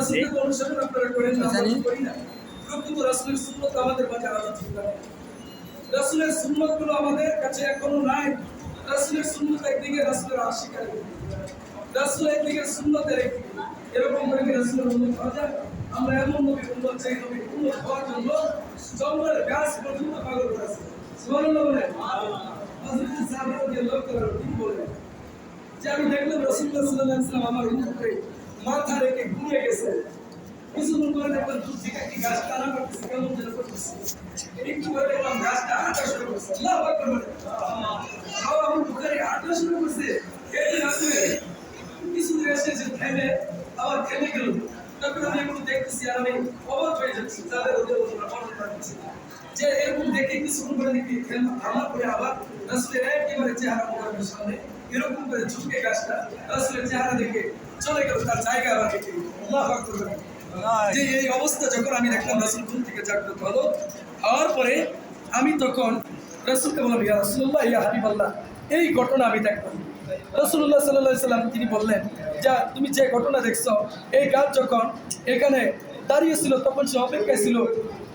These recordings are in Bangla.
রাসূলকে অনুসরণ আপনারা করেন না জানি। করি প্রকৃত রাসূলের সুন্নত আমাদের মাঝে আলাদা নেই রাসূলের সুন্নতগুলো আমাদের কাছে এখনও নাই। রাসূলের সুন্নত একদিকে রাসূলের আশিকার রাসূল একদিকে সুন্নতের একদিকে এরকম করে কি রাসূলের উন্নত হওয়া যায়? আমরা এমন নবী উন্নত চাই নবী উন্নত হওয়ার জন্য জঙ্গলের গাছ পর্যন্ত পাগল করেছে সুবহানাল্লাহ বলে হযরত সাহাবা রাদিয়াল্লাহু তাআলা তিনি বলেন? যে আমি দেখলাম রাসূলুল্লাহ সাল্লাল্লাহু আলাইহি ওয়াসাল্লাম আমার উপরে মাথা রেখে ঘুরে গেছে। কিছুদিন পরে দেখবেন দূর থেকে একটি গাছ টানা করতেছে, কেমন যেন করতেছে। একটু পরে দেখলাম গাছটা হাঁটা শুরু করছে, আল্লাহ বলে আমার শুরু করছে। এই রাসূলে কিছু এসে থেমে, আবার থেমে গেল। তারপরে আমি এগুলো দেখতেছি আর আমি অবাক হয়ে যাচ্ছি তাদের ওদের ওরা বর্ণনা করছে যে এরকম দেখে কিছুক্ষণ পরে দেখি আমার পরে আবার রাসূলের একেবারে চেহারা মোবারকের সামনে এরকম করে ঝুঁকে গাছটা রাসূলের চেহারা দেখে চলে গেল তার জায়গা আবার দেখে। আল্লাহু যে এই অবস্থা যখন আমি দেখলাম রাসূল ঘুম থেকে জাগ্রত হলো হওয়ার পরে আমি তখন রাসূলকে বললাম ইয়া রাসূলুল্লাহ ইয়া হাবিবাল্লাহ। এই ঘটনা আমি দেখলাম। রাসূলুল্লাহ সাল্লাল্লাহু আলাইহি সাল্লাম তিনি বললেন যা তুমি যে ঘটনা দেখছ, এই গাছ যখন এখানে দাঁড়িয়ে ছিল, তখন সে অপেক্ষায় ছিল,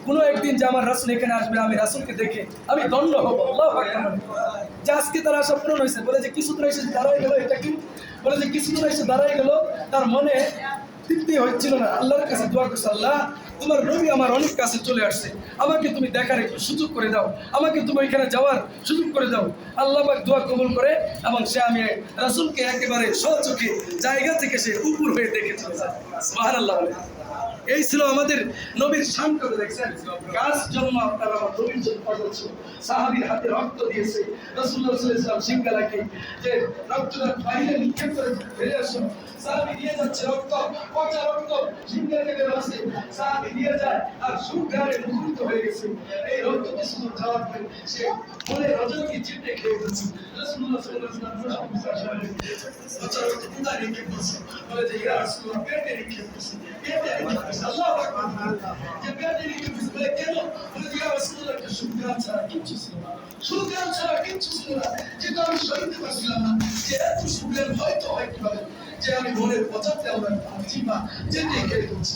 কোনো একদিন যে আমার রাসুল এখানে আসবে, আমি রাসুলকে দেখে আমি দণ্ড হব যে আজকে তার আশা পূরণ হয়েছে, বলে যে কিছু দূর এসে দাঁড়াই গেল, এটা কি? বলে যে কিছু দূর এসে দাঁড়াই গেল, তার মনে তৃপ্তি হচ্ছিল না, আল্লাহর কাছে দোয়া করছে, আল্লাহ তোমার নবী আমার অনেক কাছে চলে আসছে। আমাকে তুমি দেখার একটু সুযোগ করে দাও। আমাকে তুমি এখানে যাওয়ার সুযোগ করে দাও। আল্লাহ দোয়া কবুল করে এবং সে আমি রাসুলকে একেবারে সচোখে জায়গা থেকে সে উপর হয়ে দেখে চলে যায়। এই ছিল আমাদের নবীর করে দেখছেন? গাছ জন্ম আপনার আমার নবীর জন্য করছে সাহাবীর হাতে রক্ত দিয়েছে। আলাইহি ওয়াসাল্লাম সিংহালাকে যে রক্তটা বাইরে নিক্ষেপ করে ফেলে আসো। সাহাবী যাচ্ছে রক্ত, পচা রক্ত। সাহাবী যায় আর হয়ে গেছে। এই রক্ত কিছু সে খেয়ে সুগ্রাম ছাড়া কিচ্ছু ছিল না যেটা আমি সইতে পারছিলাম না যে এত সুগ্রাম হয়তো হয় কীভাবে যে আমি মনের পচাতে আমার ভাবছি বা যেতে খেয়ে করছি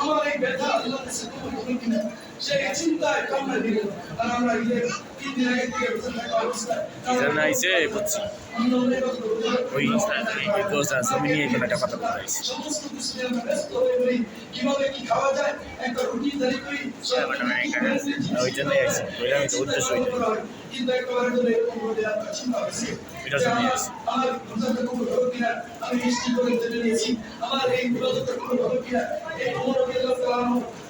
আমার এই ব্যথা আল্লাহ সেই চিন্তায় কামনা দিল। আর আমরা এই তিন দিন আগে থেকে বেঁচে থাকা অবস্থায় এজন্য বুঝছি। ওই জমি নিয়ে কোনো একটা কথা ব্যস্ত হয়ে করি। ওই জন্যই আইসি। ওইটা তো উদ্দেশ্য। জন্য এরকম বলে আমরা হয়েছে এই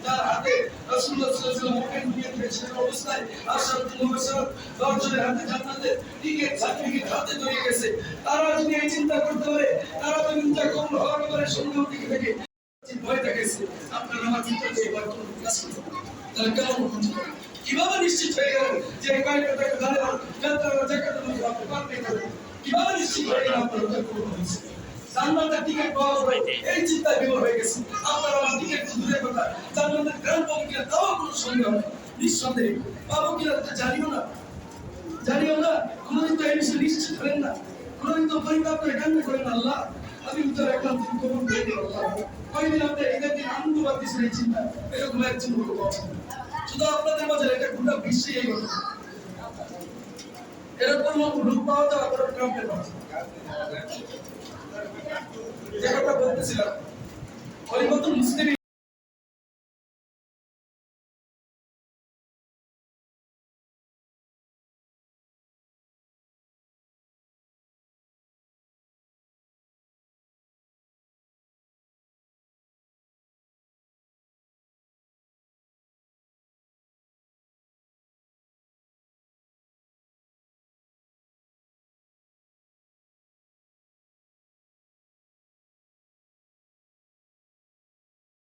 তার হাতে রাসূলুল্লাহ সাল্লাল্লাহু আলাইহি নিয়ে দিয়েছেন অবস্থায় আশরাফুল মুবাশশার দশজনের হাতে জান্নাতে টিকে সার্টিফিকেট হাতে ধরে গেছে তারা যদি এই চিন্তা করতে পারে তারা যদি চিন্তা কবুল হওয়ার ব্যাপারে সন্দেহ দিকে থেকে ভয় দেখাইছে আপনার আমার চিন্তা দিয়ে এবার কোনো কাজ করতে। তাহলে কীভাবে নিশ্চিত হয়ে গেল যে কয়েকটা টাকা ধারে যাত্রা জায়গাটা কীভাবে নিশ্চিত হয়ে গেল আপনার জান্নাতের টিকিট পাওয়া যাবে এই চিন্তায় বিমর হয়ে গেছে। আপনার আমার টিকিট তো দূরের কথা। জান্নাতের গ্রান্ড পাবো কিনা তাও কোনো সন্দেহ নেই। নিঃসন্দেহে পাবো কিনা জানিও না। জানিও না, কোনোদিন তো এই বিষয়ে নিশ্চিত হলেন না। কোনোদিন তো পরিতাপ করে কান্না করেন আল্লাহ। আমি উত্তর রাখলাম তুমি কবুল করে দিও আল্লাহ। কয়দিন আপনি ঈদের দিন আনন্দ পাচ্ছেন এই চিন্তা? এরকম একজন লোক শুধু আপনাদের মাঝে এটা গোটা বিশ্বে এই ঘটনা। এরকম লোক পাওয়া আপনার ট্রাম্পের মাঝে যে কথা বলতেছিলাম খলিফাতুল মুসলিম